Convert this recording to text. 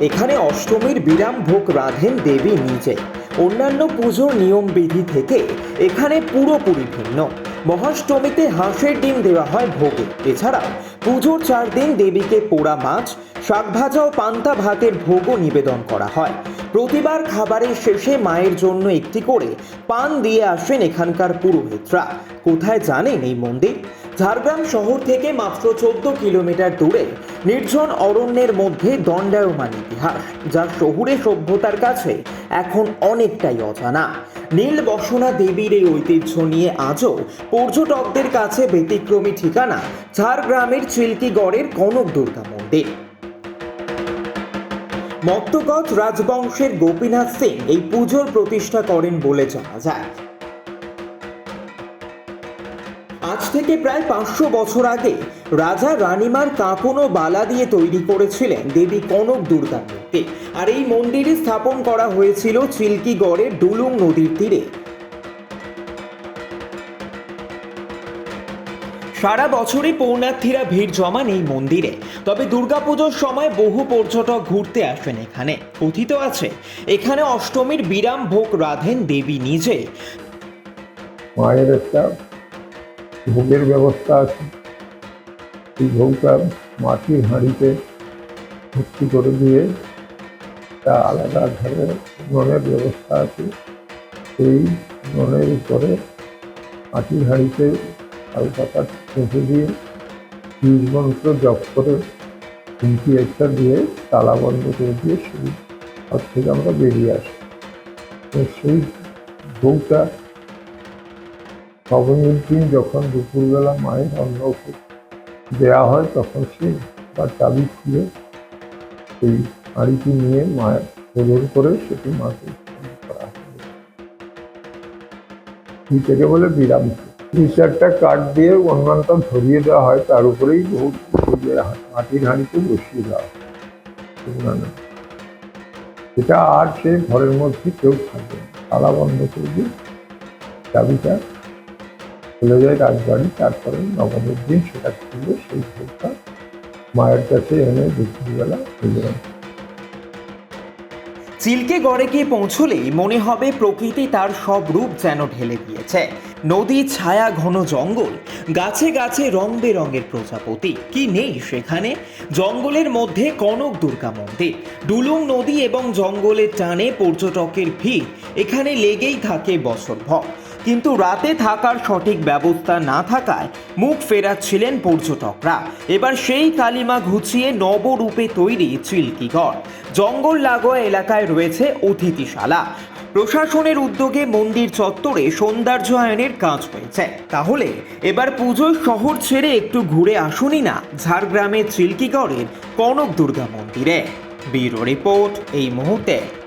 অষ্টমীর বিরাম ভোগ রাধেন দেবী নিজে। অন্যান্য পুজোর নিয়মবিধি থেকে এখানে পুরোপুরি ভিন্ন। মহাষ্টমীতে হাঁসের ডিম দেওয়া হয় ভোগে। এছাড়াও পুজোর চার দিন দেবীকে পোড়া মাছ শাকভাজা ও পান্তা ভাতের ভোগও নিবেদন করা হয়। প্রতিবার খাবারের শেষে মায়ের জন্য একটি করে পান দিয়ে আসেন এখানকার পুরোহিতরা। কোথায় জানেন এই মন্দির? ঝাড়গ্রাম শহর থেকে মাত্র চোদ্দ কিলোমিটার দূরে নির্জন অরণ্যের মধ্যে দণ্ডায়মান ইতিহাস, যা শহুরে সভ্যতার কাছে এখন অনেকটাই অজানা। নীল বসনা দেবীর এই ঐতিহ্য নিয়ে আজও পর্যটকদের কাছে ব্যতিক্রমী ঠিকানা ঝাড়গ্রামের চিল্কিগড়ের কনক দুর্গা মন্দির। মত্তগজ রাজবংশের গোপীনাথ সিং এই পুজোর প্রতিষ্ঠা করেন বলে জানা যায়। আজ থেকে প্রায় পাঁচশো বছর আগে রাজা রানীমার কাঁকন বালা দিয়ে তৈরি করেছিলেন দেবী কনক দুর্গার মূর্তি। আর এই মন্দিরে স্থাপন করা হয়েছিল চিল্কিগড়ের ডুলুং নদীর তীরে। সারা বছরই পৌণার্থীরা ভিড় জমান এই মন্দিরে। তবে দুর্গাপুজোর সময় বহু পর্যটক ঘুরতে আসেন এখানে। কথিত আছে, এখানে অষ্টমীর বিরাম ভোগ রাধেন দেবী নিজে। মায়ের একটা ভোগের ব্যবস্থা আছে। সেই ভোগটা মাটির হাঁড়িতে ভর্তি করে দিয়ে তা আলাদা ধরে ননের ব্যবস্থা আছে। সেই ননের উপরে মাটির হাঁড়িতে হালকা চেপে দিয়ে বীজ মন্ত্র জপ করে তিনটি একটা দিয়ে তালা বন্ধ করে দিয়ে সেই ঘর থেকে আমরা বেরিয়ে আসি। তো সেই ভোগটা দিন যখন দুপুরবেলা মায়ের অন্ন দেওয়া হয়, তখন সে তার চাবি খুলে সেই হাঁড়িটি নিয়ে মায়ের প্রদান করে সেটি মাকে করা হয় থেকে বলে, বিরাম দুই কাঠ দিয়ে অন্যানটা ধরিয়ে দেওয়া হয়, তার উপরেই বহু যে মাটির হাঁড়িতে বসিয়ে দেওয়া হয়। এটা আর সে ঘরের মধ্যে কেউ থাকবে। তালা বন্ধ করে দিয়ে চাবিটা চলে যায়, রাজবাড়ি, তারপরে নবমীর দিন সেটা খুলে সেই ভোগটা মায়ের কাছে এনে দুপুরবেলা করে। চিল্কে গড়ে গিয়ে পৌঁছলেই মনে হবে প্রকৃতি তার সব রূপ যেন ঢেলে দিয়েছে। নদী, ছায়া, ঘন জঙ্গল, গাছে গাছে রং বেরঙের প্রজাপতি। কি নেই সেখানে? জঙ্গলের মধ্যে কনক, দুর্গা মন্দির। ডুলুং নদী এবং জঙ্গলের টানে পর্যটকের ভিড়। এখানে লেগেই থাকে বছরভর কিন্তু রাতে থাকার সঠিক ব্যবস্থা না থাকায় মুখ ফেরাচ্ছিলেন পর্যটকরা। এবার সেই কালিমা ঘুচিয়ে নবরূপে তৈরি চিল্কিগড় জঙ্গল লাগোয়া এলাকায় রয়েছে অতিথিশালা। প্রশাসনের উদ্যোগে মন্দির চত্বরে সৌন্দর্যায়নের কাজ হয়েছে। তাহলে এবার পুজোর শহর ছেড়ে একটু ঘুরে আসুনি না ঝাড়গ্রামের চিল্কিগড়ের কনক দুর্গা মন্দিরে। ব্যুরো রিপোর্ট এই মুহূর্তে।